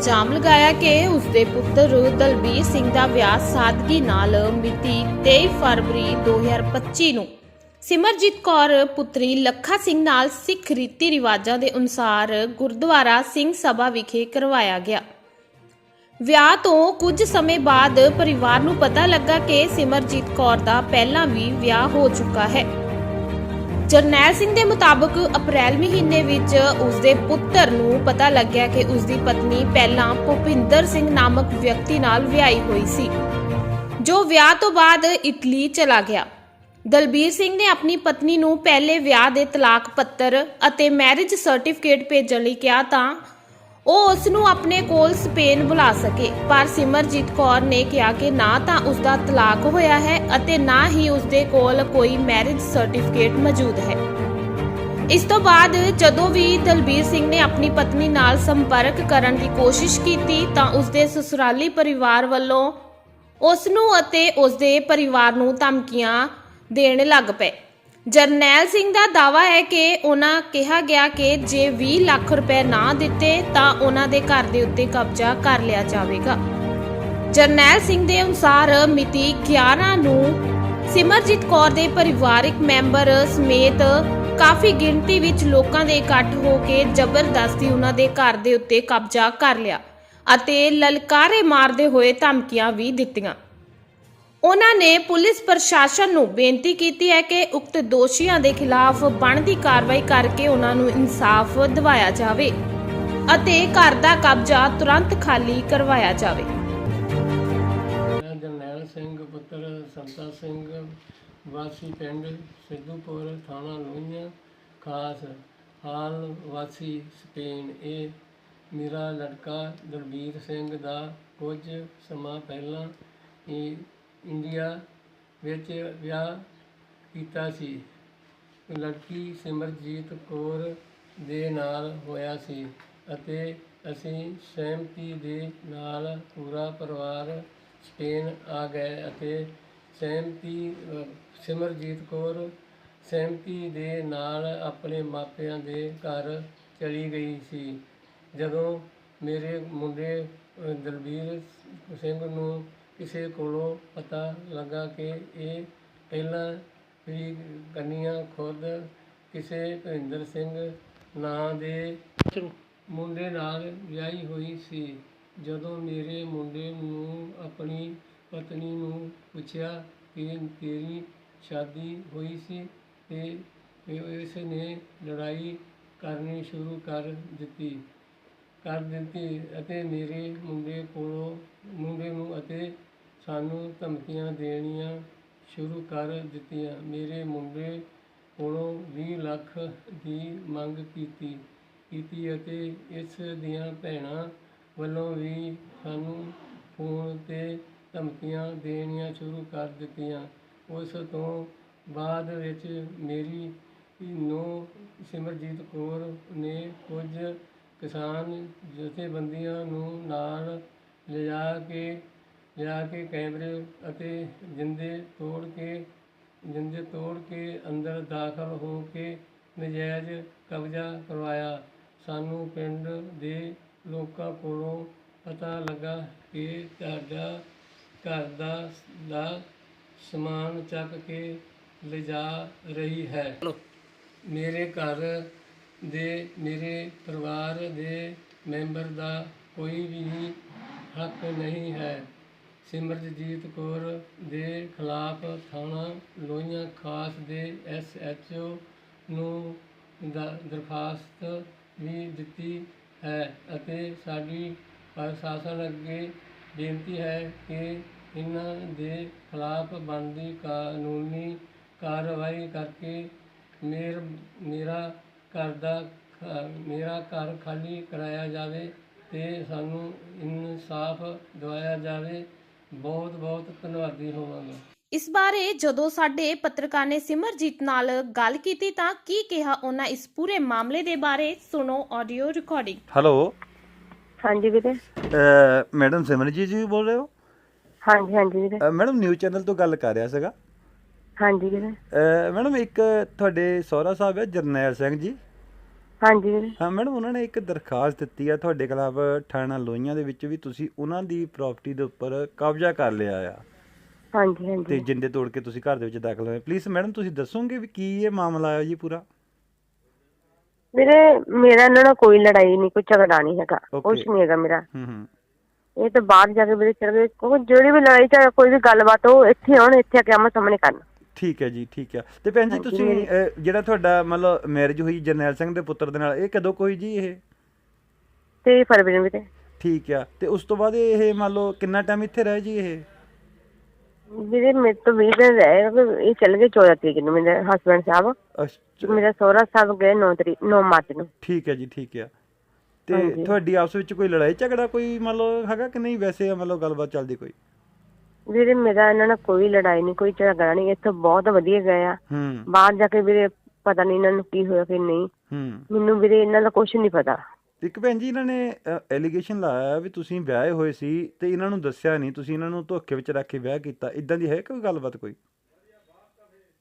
ਇਲਜ਼ਾਮ ਲਗਾਇਆ ਕਿ ਉਸਦੇ ਪੁੱਤਰ ਦਲਬੀਰ ਸਿੰਘ ਦਾ ਵਿਆਹ ਸਾਦਗੀ ਨਾਲ ਮਿਤੀ 23 ਫਰਵਰੀ 2025 ਨੂੰ। ਸਿਮਰਜੀਤ ਕੌਰ ਪੁੱਤਰੀ ਲੱਖਾ ਸਿੰਘ ਨਾਲ ਸਿੱਖ ਰੀਤੀ ਰਿਵਾਜਾਂ ਦੇ ਅਨੁਸਾਰ ਗੁਰਦੁਆਰਾ ਸਿੰਘ ਸਭਾ ਵਿਖੇ ਕਰਵਾਇਆ ਗਿਆ। ਵਿਆਹ ਤੋਂ ਕੁਝ ਸਮੇਂ ਬਾਅਦ ਪਰਿਵਾਰ ਨੂੰ ਪਤਾ ਲੱਗਾ ਕਿ ਸਿਮਰਜੀਤ ਕੌਰ ਦਾ ਪਹਿਲਾਂ ਵੀ ਵਿਆਹ ਹੋ ਚੁੱਕਾ ਹੈ। ਜਰਨੈਲ ਸਿੰਘ ਦੇ ਮੁਤਾਬਕ ਅਪ੍ਰੈਲ ਮਹੀਨੇ ਵਿੱਚ ਉਸਦੇ ਪੁੱਤਰ ਨੂੰ ਪਤਾ ਲੱਗਿਆ ਕਿ ਉਸਦੀ ਪਤਨੀ ਪਹਿਲਾਂ ਭੁਪਿੰਦਰ ਸਿੰਘ ਨਾਮਕ ਵਿਅਕਤੀ ਨਾਲ ਵਿਆਹੀ ਹੋਈ ਸੀ, ਜੋ ਵਿਆਹ ਤੋਂ ਬਾਅਦ ਇਟਲੀ ਚਲਾ ਗਿਆ। ਦਲਬੀਰ ਸਿੰਘ ਨੇ ਆਪਣੀ ਪਤਨੀ ਨੂੰ ਪਹਿਲੇ ਵਿਆਹ ਦੇ ਤਲਾਕ ਪੱਤਰ ਅਤੇ ਮੈਰਿਜ ਸਰਟੀਫਿਕੇਟ ਭੇਜਣ ਲਈ ਕਿਹਾ ਤਾਂ ਉਹ ਉਸ ਨੂੰ ਆਪਣੇ ਕੋਲ ਸਪੇਨ ਬੁਲਾ ਸਕੇ। ਪਰ ਸਿਮਰਜੀਤ ਕੌਰ ਨੇ ਕਿਹਾ ਕਿ ਨਾ ਤਾਂ ਉਸ ਦਾ ਤਲਾਕ ਹੋਇਆ ਹੈ ਅਤੇ ਨਾ ਹੀ ਉਸ ਦੇ ਕੋਲ ਕੋਈ ਮੈਰਿਜ ਸਰਟੀਫਿਕੇਟ ਮੌਜੂਦ ਹੈ। ਇਸ ਤੋਂ ਬਾਅਦ ਜਦੋਂ ਵੀ ਦਲਬੀਰ ਸਿੰਘ ਨੇ ਆਪਣੀ ਪਤਨੀ ਨਾਲ ਸੰਪਰਕ ਕਰਨ ਦੀ ਕੋਸ਼ਿਸ਼ ਕੀਤੀ ਤਾਂ ਉਸ ਦੇ ਸਸੁਰਾਲੀ ਪਰਿਵਾਰ ਵੱਲੋਂ ਉਸ ਨੂੰ ਅਤੇ ਉਸ ਦੇ ਪਰਿਵਾਰ ਨੂੰ ਧਮਕੀਆਂ ਦੇਣ ਲੱਗ ਪਏ। ਜਰਨੈਲ ਸਿੰਘ ਦਾ ਦਾਵਾ ਹੈ ਕਿ ਉਹਨਾਂ ਕਿਹਾ ਗਿਆ ਕਿ ਜੇ 20 ਲੱਖ ਰੁਪਏ ਨਾ ਦਿੱਤੇ ਤਾਂ ਉਹਨਾਂ ਦੇ ਘਰ ਦੇ ਉੱਤੇ ਕਬਜ਼ਾ ਕਰ ਲਿਆ ਜਾਵੇਗਾ। ਜਰਨੈਲ ਸਿੰਘ ਦੇ ਅਨੁਸਾਰ ਮਿਤੀ 11 ਨੂੰ ਸਿਮਰਜੀਤ ਕੌਰ ਦੇ ਪਰਿਵਾਰਕ ਮੈਂਬਰ ਸਮੇਤ ਕਾਫੀ ਗਿਣਤੀ ਵਿੱਚ ਲੋਕਾਂ ਦੇ ਇਕੱਠ ਹੋ ਕੇ ਜ਼ਬਰਦਸਤੀ ਉਹਨਾਂ ਦੇ ਘਰ ਦੇ ਉੱਤੇ ਕਬਜ਼ਾ ਕਰ ਲਿਆ ਅਤੇ ਲਲਕਾਰੇ ਮਾਰਦੇ ਹੋਏ ਧਮਕੀਆਂ ਵੀ ਦਿੱਤੀਆਂ। ਉਹਨਾਂ ਨੇ ਪੁਲਿਸ ਪ੍ਰਸ਼ਾਸਨ ਨੂੰ ਬੇਨਤੀ ਕੀਤੀ ਹੈ ਕਿ ਉਕਤ ਦੋਸ਼ੀਆਂ ਦੇ ਖਿਲਾਫ ਬਣਦੀ ਕਾਰਵਾਈ ਕਰਕੇ ਉਹਨਾਂ ਨੂੰ ਇਨਸਾਫ ਦਿਵਾਇਆ ਜਾਵੇ ਅਤੇ ਘਰ ਦਾ ਕਬਜ਼ਾ ਤੁਰੰਤ ਖਾਲੀ ਕਰਵਾਇਆ ਜਾਵੇ। ਮੈਂ ਜਰਨੈਲ ਸਿੰਘ, ਪੁੱਤਰ ਸੰਤਾ ਸਿੰਘ, ਵਾਸੀ ਪਿੰਡ ਸਿੱਧੂਪੁਰ, ਥਾਣਾ ਲੋਹੀਆਂ, ਖਾਸ ਹਾਲ ਵਾਸੀ ਸਪੇਨ। ਇਹ ਮੇਰਾ ਲੜਕਾ ਦਲਬੀਰ ਸਿੰਘ ਦਾ ਕੁਝ ਸਮਾਂ ਪਹਿਲਾਂ ਹੀ ਇੰਡੀਆ ਵਿੱਚ ਵਿਆਹ ਕੀਤਾ ਸੀ। ਲੜਕੀ ਸਿਮਰਜੀਤ ਕੌਰ ਦੇ ਨਾਲ ਹੋਇਆ ਸੀ ਅਤੇ ਅਸੀਂ ਸਹਿਮਤੀ ਦੇ ਨਾਲ ਪੂਰਾ ਪਰਿਵਾਰ ਸਪੇਨ ਆ ਗਏ ਅਤੇ ਸਹਿਮਤੀ ਸਿਮਰਜੀਤ ਕੌਰ ਸਹਿਮਤੀ ਦੇ ਨਾਲ ਆਪਣੇ ਮਾਪਿਆਂ ਦੇ ਘਰ ਚਲੀ ਗਈ ਸੀ। ਜਦੋਂ ਮੇਰੇ ਮੁੰਡੇ ਦਲਬੀਰ ਸਿੰਘ ਨੂੰ ਕਿਸੇ ਕੋਲੋਂ ਪਤਾ ਲੱਗਾ ਕਿ ਇਹ ਪਹਿਲਾਂ ਵੀ ਕੰਨੀਆਂ ਖੁਦ ਕਿਸੇ ਭਿੰਦਰ ਸਿੰਘ ਨਾਂ ਦੇ ਮੁੰਡੇ ਨਾਲ ਵਿਆਹੀ ਹੋਈ ਸੀ। ਜਦੋਂ ਮੇਰੇ ਮੁੰਡੇ ਨੂੰ ਆਪਣੀ ਪਤਨੀ ਨੂੰ ਪੁੱਛਿਆ ਕਿ ਤੇਰੀ ਸ਼ਾਦੀ ਹੋਈ ਸੀ ਤੇ ਇਸ ਨੇ ਲੜਾਈ ਕਰਨੀ ਸ਼ੁਰੂ ਕਰ ਦਿੱਤੀ। ਕਰ ਦਿੱਤੀ ਅਤੇ ਮੇਰੇ ਮੁੰਡੇ ਕੋਲੋਂ, ਮੁੰਡੇ ਨੂੰ ਅਤੇ ਸਾਨੂੰ ਧਮਕੀਆਂ ਦੇਣੀਆਂ ਸ਼ੁਰੂ ਕਰ ਦਿੱਤੀਆਂ। ਮੇਰੇ ਮੁੰਡੇ ਕੋਲੋਂ ਵੀਹ ਲੱਖ ਦੀ ਮੰਗ ਕੀਤੀ ਕੀਤੀ ਅਤੇ ਇਸ ਦੀਆਂ ਭੈਣਾਂ ਵੱਲੋਂ ਵੀ ਸਾਨੂੰ ਫੋਨ ਤੇ ਧਮਕੀਆਂ ਦੇਣੀਆਂ ਸ਼ੁਰੂ ਕਰ ਦਿੱਤੀਆਂ। ਉਸ ਤੋਂ ਬਾਅਦ ਵਿੱਚ ਮੇਰੀ ਨੂੰ ਸਿਮਰਜੀਤ ਕੌਰ ਨੇ ਕੁਝ ਕਿਸਾਨ ਜਥੇਬੰਦੀਆਂ ਨੂੰ ਨਾਲ ਲਿਜਾ ਕੇ ਲਿਆ ਕੇ ਕੈਮਰੇ ਅਤੇ ਜਿੰਦੇ ਤੋੜ ਕੇ ਜਿੰਦੇ ਤੋੜ ਕੇ ਅੰਦਰ ਦਾਖਲ ਹੋ ਕੇ ਨਜਾਇਜ਼ ਕਬਜ਼ਾ ਕਰਵਾਇਆ। ਸਾਨੂੰ ਪਿੰਡ ਦੇ ਲੋਕਾਂ ਕੋਲੋਂ ਪਤਾ ਲੱਗਾ ਕਿ ਤੁਹਾਡਾ ਘਰ ਦਾ ਦਾ ਸਮਾਨ ਚੱਕ ਕੇ ਲਿਜਾ ਰਹੀ ਹੈ। ਮੇਰੇ ਘਰ ਦੇ ਮੇਰੇ ਪਰਿਵਾਰ ਦੇ ਮੈਂਬਰ ਦਾ ਕੋਈ ਵੀ ਹੱਕ ਨਹੀਂ ਹੈ। ਸਿਮਰਜੀਤ ਕੌਰ ਦੇ ਖਿਲਾਫ ਥਾਣਾ ਲੋਹੀਆਂ ਖਾਸ ਦੇ ਐਸਐਚਓ ਨੂੰ ਦਰਖਾਸਤ ਵੀ ਦਿੱਤੀ ਹੈ ਅਤੇ ਸਾਡੀ ਪ੍ਰਸ਼ਾਸਨ ਅੱਗੇ ਬੇਨਤੀ ਹੈ ਕਿ ਇਹਨਾਂ ਦੇ ਖਿਲਾਫ ਬਣਦੀ ਕਾਨੂੰਨੀ ਕਾਰਵਾਈ ਕਰਕੇ ਮੇਰ, ਮੇਰਾ ਘਰ ਦਾ ਖ- ਮੇਰਾ ਘਰ ਖਾਲੀ ਕਰਾਇਆ ਜਾਵੇ ਤੇ ਸਾਨੂੰ ਇਨਸਾਫ ਦਿਵਾਇਆ ਜਾਵੇ। ਬਹੁਤ ਬਹੁਤ ਧੰਨਵਾਦੀ ਹੋਵਾਂਗਾ। ਇਸ ਬਾਰੇ ਜਦੋਂ ਸਾਡੇ ਪੱਤਰਕਾਰ ਨੇ ਸਿਮਰਜੀਤ ਨਾਲ ਗੱਲ ਕੀਤੀ ਤਾਂ ਕੀ ਕਿਹਾ ਉਹਨਾਂ ਇਸ ਪੂਰੇ ਮਾਮਲੇ ਦੇ ਬਾਰੇ? ਸੁਣੋ ਆਡੀਓ ਰਿਕਾਰਡਿੰਗ ਹੈਲੋ ਹਾਂਜੀ ਵੀਰੇ। ਅਹ ਮੈਡਮ ਸਿਮਰਨਜੀਤ ਜੀ ਬੋਲ ਰਹੇ ਹੋ? ਹਾਂਜੀ ਹਾਂਜੀ ਵੀਰੇ। ਅਹ ਮੈਡਮ ਨਿਊਜ਼ ਚੈਨਲ ਤੋਂ ਗੱਲ ਕਰ ਰਿਹਾ ਸੀਗਾ। ਹਾਂਜੀ ਵੀਰੇ। ਅਹ ਮੈਡਮ ਇੱਕ ਤੁਹਾਡੇ ਸਹੁਰਾ ਸਾਹਿਬ ਹੈ ਜਰਨੈਲ ਸਿੰਘ ਜੀ। ਹਾਂਜੀ। ਵੀਰੇ ਹਾਂ ਮੈਡਮ ਉਹਨਾਂ ਨੇ ਇੱਕ ਦਰਖਾਸਤ ਦਿੱਤੀ ਆ ਤੁਹਾਡੇ ਖਿਲਾਫ ਥਾਣਾ ਲੋਈਆਂ ਦੇ ਵਿੱਚ ਵੀ ਤੁਸੀਂ ਉਹਨਾਂ ਦੀ ਪ੍ਰਾਪਰਟੀ ਦੇ ਉੱਪਰ ਕਬਜ਼ਾ ਕਰ ਲਿਆ ਆ। ਹਾਂਜੀ ਤੇ ਹਾਂਜੀ ਜਿੰਦੇ ਤੋੜ ਕੇ ਤੁਸੀਂ ਘਰ ਦੇ ਵਿੱਚ ਦਾਖਲ ਹੋਏ। ਪਲੀਜ਼ ਮੈਡਮ ਤੁਸੀਂ ਦੱਸੋਗੇ ਵੀ ਕੀ ਇਹ ਮਾਮਲਾ ਹੈ ਜੀ ਪੂਰਾ? ਵੀਰੇ ਮੇਰਾ ਇਹਨਾਂ ਨਾਲ ਕੋਈ ਲੜਾਈ ਨਹੀਂ ਕੋਈ ਝਗੜਾ ਨਹੀਂ ਹੈਗਾ। Okay. ਕੁਛ ਨਹੀਂ ਹੈਗਾ ਮੇਰਾ। ਹੂੰ ਹੂੰ। ਇਹ ਤਾਂ ਬਾਹਰ ਜਾ ਕੇ ਵੀਰੇ ਚਲ ਗਏ ਕਿਉਂਕਿ ਜਿਹੜੀ ਵੀ ਲੜਾਈ ਚਾਹੇ ਕੋਈ ਵੀ ਗੱਲਬਾਤ ਉਹ ਇੱਥੇ ਆਉਣ ਇੱਥੇ ਆ ਕੇ ਆਮੋ ਸਾਹਮਣੇ ਕਰਨ। ਠੀਕ ਹੈ ਜੀ ਠੀਕ ਹੈ। ਤੇ ਭੈਣ ਜੀ ਤੁਸੀਂ ਜਿਹੜਾ ਤੁਹਾਡਾ ਮਤਲਬ ਮੈਰਿਜ ਹੋਈ ਜਰਨੈਲ ਸਿੰਘ ਦੇ ਪੁੱਤਰ ਦੇ ਨਾਲ ਇਹ ਕਦੋਂ ਕੋਈ ਜੀ ਇਹ? ਤੇ ਫਰਵਰੀ ਨੂੰ ਵੀਰੇ ਠੀਕ ਆ। ਤੇ ਉਸ ਤੋਂ ਬਾਅਦ ਇਹ ਮੰਨ ਲਓ ਕਿੰਨਾ ਟਾਈਮ ਇੱਥੇ ਰਹੇ ਜੀ ਇਹ? ਵੀਰੇ ਮੇਰੇ ਤੋਂ 20 ਦਿਨ ਰਹੇ ਇਹ ਚੱਲ ਗਏ 14 ਤਰੀਕ ਨੂੰ ਮੇਰੇ ਹਸਬੰਡ ਸਾਹਿਬ। ਅੱਛਾ, ਮੇਰਾ ਸਹੁਰਾ ਸਾਹਿਬ ਗਏ 9 ਤਰੀਕ 9 ਮਾਰਚ ਨੂੰ। ਠੀਕ ਹੈ ਜੀ ਠੀਕ ਹੈ ਤੇ। ਤੁਹਾਡੀ ਆਪਸ ਵਿੱਚ ਕੋਈ ਲੜਾਈ ਝਗੜਾ ਕੋਈ ਮੰਨ ਲਓ ਹੈਗਾ ਕਿ ਨਹੀਂ? ਵੈਸੇ ਮੰਨ ਲਓ ਗੱਲਬਾਤ ਚੱਲਦੀ ਕੋਈ? ਵੀਰੇ ਮੇਰਾ ਇਹਨਾਂ ਨਾਲ ਕੋਈ ਲੜਾਈ ਨਹੀਂ ਕੋਈ ਝਗੜਾ ਨਹੀਂ ਇੱਥੇ ਬਹੁਤ ਵਧੀਆ ਗਏ ਆ। ਹੂੰ। ਬਾਹਰ ਜਾ ਕੇ ਵੀਰੇ ਪਤਾ ਨਹੀਂ ਇਹਨਾਂ ਨੂੰ ਕੀ ਹੋਇਆ ਕਿ ਨਹੀਂ। ਹੂੰ। ਮੈਨੂੰ ਵੀਰੇ ਇਹਨਾਂ ਦਾ ਕੁਝ ਨਹੀਂ ਪਤਾ। ਇੱਕ ਭੈਣ ਜੀ ਇਹਨਾਂ ਨੇ ਐਲੀਗੇਸ਼ਨ ਲਾਇਆ ਵੀ ਤੁਸੀਂ ਵਿਆਹੇ ਹੋਏ ਸੀ ਤੇ ਇਹਨਾਂ ਨੂੰ ਦੱਸਿਆ ਨਹੀਂ ਤੁਸੀਂ ਇਹਨਾਂ ਨੂੰ ਧੋਖੇ ਵਿੱਚ ਰੱਖ ਕੇ ਵਿਆਹ ਕੀਤਾ। ਇਦਾਂ ਦੀ ਹੈ ਕੋਈ ਗੱਲਬਾਤ ਕੋਈ?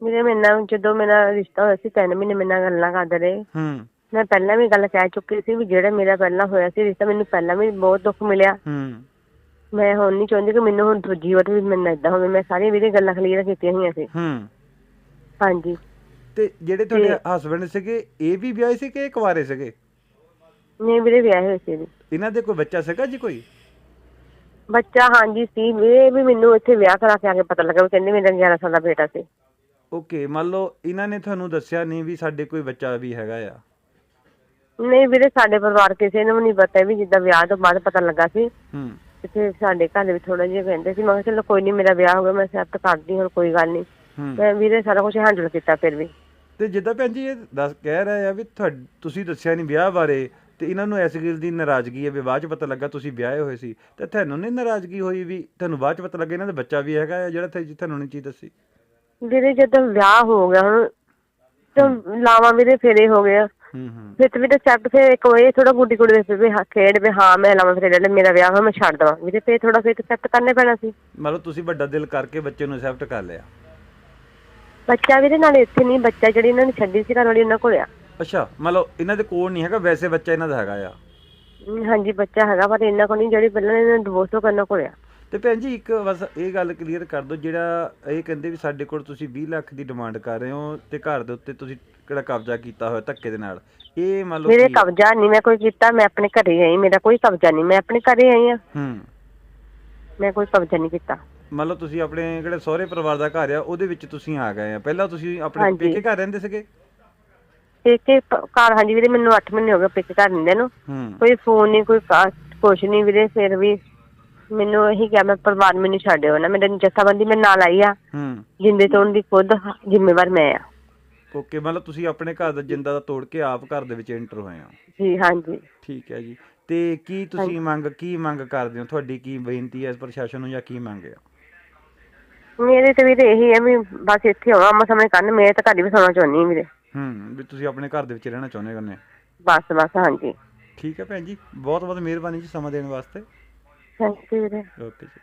ਵੀਰੇ ਮੇਰੇ ਨਾਲ ਜਦੋਂ ਮੇਰਾ ਰਿਸ਼ਤਾ ਹੋਇਆ ਸੀ ਤਿੰਨ ਮਹੀਨੇ ਮੇਰੇ ਨਾਲ ਗੱਲਾਂ ਕਰਦੇ ਰਹੇ। ਹੂੰ। ਮੈਂ ਪਹਿਲਾਂ ਵੀ ਗੱਲ ਕਹਿ ਚੁੱਕੀ ਸੀ ਵੀ ਜਿਹੜਾ ਮੇਰਾ ਪਹਿਲਾਂ ਹੋਇਆ ਸੀ ਰਿਸ਼ਤਾ ਮੈਨੂੰ ਪਹਿਲਾਂ ਵੀ ਬਹੁਤ ਦੁੱਖ ਮਿਲਿਆ। ਹੂੰ। ਮੈਂ ਹੁਣ ਨਹੀਂ ਚਾਹੁੰਦੀ ਕਿ ਮੈਨੂੰ ਹੁਣ ਦੂਜੀ ਵਾਰ ਵੀ ਮੈਨੂੰ ਇਦਾਂ ਹੋਵੇ। ਮੈਂ ਸਾਰੀਆਂ ਵੀਰੇ ਗੱਲਾਂ ਕਲੀਅਰ ਕੀਤੀਆਂ ਹੋਈਆਂ ਸੀ। ਹੂੰ। ਹਾਂਜੀ। ਤੇ ਜਿਹੜੇ ਤੁਹਾਡੇ ਹਸਬੰਡ ਸੀਗੇ ਇਹ ਵੀ ਵਿਆਹੇ ਸੀ ਕਿ ਇਹ ਕੁਆਰੇ ਸੀਗੇ? ਨਹੀਂ ਵੀਰੇ ਵਿਆਹ ਹੋਏ ਸੀ ਜੀ। ਇਹਨਾਂ ਦੇ ਕੋਈ ਬੱਚਾ ਸੀਗਾ ਜੀ ਕੋਈ? ਬੱਚਾ ਹਾਂਜੀ ਸੀ। ਇਹ ਵੀ ਮੈਨੂੰ ਇੱਥੇ ਵਿਆਹ ਕਰਾ ਕੇ ਆ ਕੇ ਪਤਾ ਲੱਗਾ ਵੀ ਕਹਿੰਦੇ ਮੇਰਾ 11 ਸਾਲ ਦਾ ਬੇਟਾ ਸੀ। ਓਕੇ ਮੰਨ ਲਓ ਇਹਨਾਂ ਨੇ ਤੁਹਾਨੂੰ ਦੱਸਿਆ ਨਹੀਂ ਵੀ ਸਾਡੇ ਕੋਈ ਬੱਚਾ ਵੀ ਹੈਗਾ ਆ। ਨਹੀਂ ਵੀਰੇ ਸਾਡੇ ਪਰਿਵਾਰ ਕਿਸੇ ਨੂੰ ਨਹੀਂ ਪਤਾ ਵੀ ਜਿੱਦਾਂ ਵਿਆਹ ਤੋਂ ਬਾਅਦ ਪਤਾ ਲੱਗਾ ਸੀ। ਹੂੰ। ਇੱਥੇ ਸਾਡੇ ਘਰ ਦੇ ਵਿੱਚ ਥੋੜਾ ਜਿਹਾ ਕਹਿੰਦੇ ਸੀ ਮੈਂ ਕਿਹਾ ਚਲੋ ਕੋਈ ਨਹੀਂ ਮੇਰਾ ਵਿਆਹ ਹੋ ਗਿਆ ਮੈਂ ਸੈੱਟ ਕਰਦੀ ਹੁਣ ਕੋਈ ਗੱਲ ਨਹੀਂ ਮੈਂ ਵੀਰੇ ਸਾਰਾ ਕੁਝ ਹੈਂਡਲ ਕੀਤਾ ਫਿਰ ਵੀ। ਤੇ ਜਿੱਦਾਂ ਭੈਣ ਜੀ ਇਹ ਦੱਸ ਕਹਿ ਰਹੇ ਆ ਵੀ ਤੁਸੀਂ ਦੱਸਿਆ ਨਹੀਂ ਵਿਆਹ ਬਾਰੇ ਤੇ ਇਹਨਾਂ ਨੂੰ ਇਸ ਗੱਲ ਦੀ ਨਾਰਾਜ਼ਗੀ ਹੈ ਵੀ ਬਾਅਦ ਚ ਪਤਾ ਲੱਗਾ ਤੁਸੀਂ ਵਿਆਹੇ ਹੋਏ ਸੀ। ਤੇ ਤੁਹਾਨੂੰ ਨਹੀਂ ਨਾਰਾਜ਼ਗੀ ਹੋਈ ਵੀ ਤੁਹਾਨੂੰ ਬਾਅਦ ਚ ਪਤਾ ਲੱਗਾ ਇਹਨਾਂ ਦਾ ਬੱਚਾ ਵੀ ਹੈਗਾ ਜਿਹੜਾ ਤੇ ਤੁਹਾਨੂੰ ਨਹੀਂ ਚੀਜ਼ ਦੱਸੀ? ਵੀਰੇ ਜਦੋਂ ਵਿਆਹ ਹੋ ਗਿਆ ਹੁਣ ਤੇ ਲਾਵਾਂ ਵੀਰੇ ਫੇਰੇ ਹੋ ਗਿਆ ਫਿਰ ਤੇ ਵੀਰੇ ਸੈੱਟ ਫਿਰ ਇੱਕ ਵਾਰ ਥੋੜਾ ਗੁੱਡੀ ਗੁੱਡੀ ਦੇ ਵੀ ਹਾਂ ਖੇਡ ਵੀ ਹਾਂ ਮੈਂ ਲਾਵਾਂ ਫੇਰੇ ਲੈ ਮੇਰਾ ਵਿਆਹ ਹੋਇਆ ਮੈਂ ਛੱਡ ਦਵਾਂ। ਵੀਰੇ ਫੇਰ ਥੋੜਾ ਫਿਰ ਸੈੱਟ ਕਰਨੇ ਪੈਣਾ ਸੀ। ਮਤਲਬ ਤੁਸੀਂ ਵੱਡਾ ਦਿਲ ਕਰਕੇ ਬੱਚੇ ਨੂੰ ਐਕਸੈਪਟ ਕਰ ਲਿਆ? ਬੱਚਾ ਵੀਰੇ ਨਾਲ ਇੱਥੇ ਨਹੀਂ ਬੱਚਾ ਜਿਹੜੀ ਇਹਨਾਂ ਨੇ ਛੱਡੀ ਸੀ ਘਰ ਵਾਲੀ ਉਹਨਾਂ ਕੋਲ ਆ। ਅੱਛਾ ਮਤਲਬ ਇਹਨਾਂ ਦੇ ਕੋਲ ਨਹੀਂ ਹੈਗਾ ਵੈਸੇ ਬੱਚਾ ਇਹਨਾਂ ਦਾ ਹੈਗਾ ਆ। ਹਮ, ਹਾਂਜੀ ਬੱਚਾ ਹੈਗਾ ਪਰ ਇਹਨਾਂ ਕੋਲ ਨਹੀਂ ਜਿਹੜੀ ਪਹਿਲਾਂ ਇਹਨਾਂ ਨੇ ਡਿਵੋਰਸ ਤੋਂ ਕਰਨਾ ਕੋਲ ਆ। ਤੇ ਭੈਣ ਜੀ ਇੱਕ ਬਸ ਇਹ ਗੱਲ ਕਲੀਅਰ ਕਰ ਦਿਓ ਜਿਹੜਾ ਇਹ ਕਹਿੰਦੇ ਵੀ ਸਾਡੇ ਕੋਲ ਤੁਸੀਂ 20 ਲੱਖ ਦੀ ਡਿਮਾਂਡ ਕਰ ਰਹੇ ਹੋ ਤੇ ਘਰ ਦੇ ਉੱਤੇ ਤੁਸੀਂ ਕਿਹੜਾ ਕਬਜ਼ਾ ਕੀਤਾ ਹੋਇਆ ਧੱਕੇ ਦੇ ਨਾਲ? ਇਹ ਮੰਨ ਲਓ ਮੇਰੇ ਕੀ- ਕਬਜ਼ਾ ਨਹੀਂ ਮੈਂ ਕੋਈ ਕੀਤਾ ਮੈਂ ਆਪਣੇ ਘਰੇ ਆਈ ਮੇਰਾ ਕੋਈ ਕਬਜ਼ਾ ਨਹੀਂ ਮੈਂ ਆਪਣੇ ਘਰੇ ਆਈ ਆ ਹੂੰ। ਮੈਂ ਕੋਈ ਕਬਜ਼ਾ ਨਹੀਂ ਕੀਤਾ। ਮੰਨ ਲਓ ਤੁਸੀਂ ਆਪਣੇ ਜਿਹੜੇ ਸਹੁਰੇ ਪਰਿਵਾਰ ਦਾ ਘਰ ਆ ਉਹਦੇ ਵਿੱਚ ਤੁਸੀਂ ਆ ਗਏ ਆ। ਪਹਿਲਾਂ ਤੁਸੀਂ ਆਪਣੇ ਹਾਂਜੀ। ਪੇਕੇ ਘਰ ਰਹਿੰਦੇ ਸੀਗੇ? ਪੇਕੇ ਪ- ਘਰ ਹਾਂਜੀ ਵੀਰੇ ਮੈਨੂੰ 8 ਮਹੀਨੇ ਹੋ ਗਏ ਪੇਕੇ ਘਰ ਰਹਿੰਦੇ ਨੂੰ। ਹੂੰ। ਕੋਈ ਫੋਨ ਨਹੀਂ ਕੋਈ ਕਾ- ਕੁਛ ਨਹੀਂ ਵੀਰੇ ਫਿਰ ਵੀ ਮੈਨੂੰ ਇਹੀ ਕਿਹਾ ਮੈਂ ਪਰਿਵਾਰ ਮੈਨੂੰ ਛੱਡਿਓ ਨਾ ਮੇਰੇ ਜੱਥਾਬੰਦੀ ਮੇਰੇ ਨਾਲ ਆਈ ਆ। ਹੂੰ। ਜਿੰਦੇ ਤੋਂ ਦੀ ਖੁਦ ਜ਼ਿੰਮੇਵਾਰ ਮੈਂ ਆ। ਓਕੇ ਮਤਲਬ ਤੁਸੀਂ ਆਪਣੇ ਘਰ ਦਾ ਜਿੰਦਾ ਦਾ ਤੋੜ ਕੇ ਆਪ ਘਰ ਦੇ ਵਿੱਚ ਐਂਟਰ ਹੋਏ ਆ ਜੀ ਹਾਂਜੀ। ਠੀਕ ਹੈ ਜੀ। ਤੇ ਕੀ ਤੁਸੀਂ ਮੰਗ ਕੀ ਮੰਗ ਕਰਦੇ ਹੋ? ਤੁਹਾਡੀ ਕੀ ਬੇਨਤੀ ਹੈ ਇਸ ਪ੍ਰਸ਼ਾਸਨ ਨੂੰ ਜਾਂ ਕੀ ਮੰਗ ਆ ਮੇਰੇ ਤੇ ਵੀਰੇ ਇਹੀ ਹੈ ਵੀ ਬਸ ਇੱਥੇ ਹੋਵਾਂ ਆਮਾ ਸਾਹਮਣੇ ਕਰਨ ਮੈਂ ਤਾਂ ਘਰ ਹੀ ਵਸਾਉਣਾ ਚਾਹੁੰਦੀ ਹਾਂ ਵੀਰੇ। ਹੂੰ ਵੀ ਤੁਸੀਂ ਆਪਣੇ ਘਰ ਦੇ ਵਿੱਚ ਰਹਿਣਾ ਚਾਹੁੰਦੇ ਹੋ ਬਸ ਬਸ ਹਾਂਜੀ। ਠੀਕ ਹੈ ਭੈਣ ਜੀ ਬਹੁਤ ਬਹੁਤ ਮਿਹਰਬਾਨੀ ਜੀ ਸਮਾਂ ਦੇਣ ਵਾਸਤੇ। ਥੈਂਕ ਯੂ ਵੀਰੇ ਓਕੇ ਜੀ।